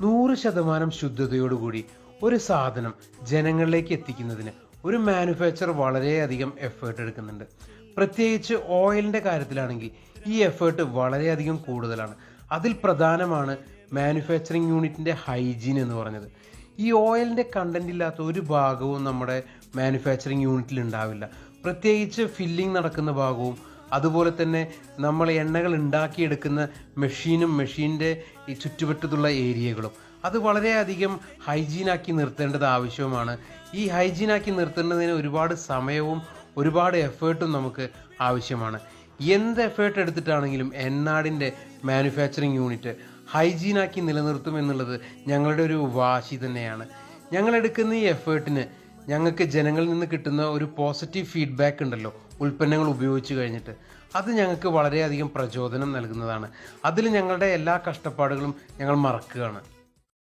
നൂറ് ശതമാനം ശുദ്ധതയോടുകൂടി ഒരു സാധനം ജനങ്ങളിലേക്ക് എത്തിക്കുന്നതിന് ഒരു മാനുഫാക്ചർ വളരെയധികം എഫേർട്ട് എടുക്കുന്നുണ്ട്. പ്രത്യേകിച്ച് ഓയിലിന്റെ കാര്യത്തിലാണെങ്കിൽ ഈ എഫേർട്ട് വളരെയധികം കൂടുതലാണ്. അതിൽ പ്രധാനമാണ് മാനുഫാക്ചറിങ് യൂണിറ്റിന്റെ ഹൈജീൻ എന്ന് പറഞ്ഞത്. ഈ ഓയിലിന്റെ കണ്ടന്റ് ഇല്ലാത്ത ഒരു ഭാഗവും നമ്മുടെ മാനുഫാക്ചറിങ് യൂണിറ്റിൽ ഉണ്ടാവില്ല. പ്രത്യേകിച്ച് ഫില്ലിംഗ് നടക്കുന്ന ഭാഗവും അതുപോലെ തന്നെ നമ്മൾ എണ്ണകൾ ഉണ്ടാക്കിയെടുക്കുന്ന മെഷീനും മെഷീന്റെ ഈ ചുറ്റുപറ്റത്തുള്ള ഏരിയകളും. അത് വളരെയധികം ഹൈജീനാക്കി നിർത്തേണ്ടത് ആവശ്യവുമാണ്. ഈ ഹൈജീനാക്കി നിർത്തേണ്ടതിന് ഒരുപാട് സമയവും ഒരുപാട് എഫേർട്ടും നമുക്ക് ആവശ്യമാണ്. എന്ത് എഫേർട്ട് എടുത്തിട്ടാണെങ്കിലും എന്നാടിന്റെ മാനുഫാക്ചറിങ് യൂണിറ്റ് ഹൈജീനാക്കി നിലനിർത്തും എന്നുള്ളത് ഞങ്ങളുടെ ഒരു വാശി തന്നെയാണ്. ഞങ്ങളെടുക്കുന്ന ഈ എഫേർട്ടിന് ഞങ്ങൾക്ക് ജനങ്ങളിൽ നിന്ന് കിട്ടുന്ന ഒരു പോസിറ്റീവ് ഫീഡ്ബാക്ക് ഉണ്ടല്ലോ ഉൽപ്പന്നങ്ങൾ ഉപയോഗിച്ച് കഴിഞ്ഞിട്ട്. അത് ഞങ്ങൾക്ക് വളരെയധികം പ്രചോദനം നൽകുന്നതാണ്. അതിൽ ഞങ്ങളുടെ എല്ലാ കഷ്ടപ്പാടുകളും ഞങ്ങൾ മറക്കുകയാണ്.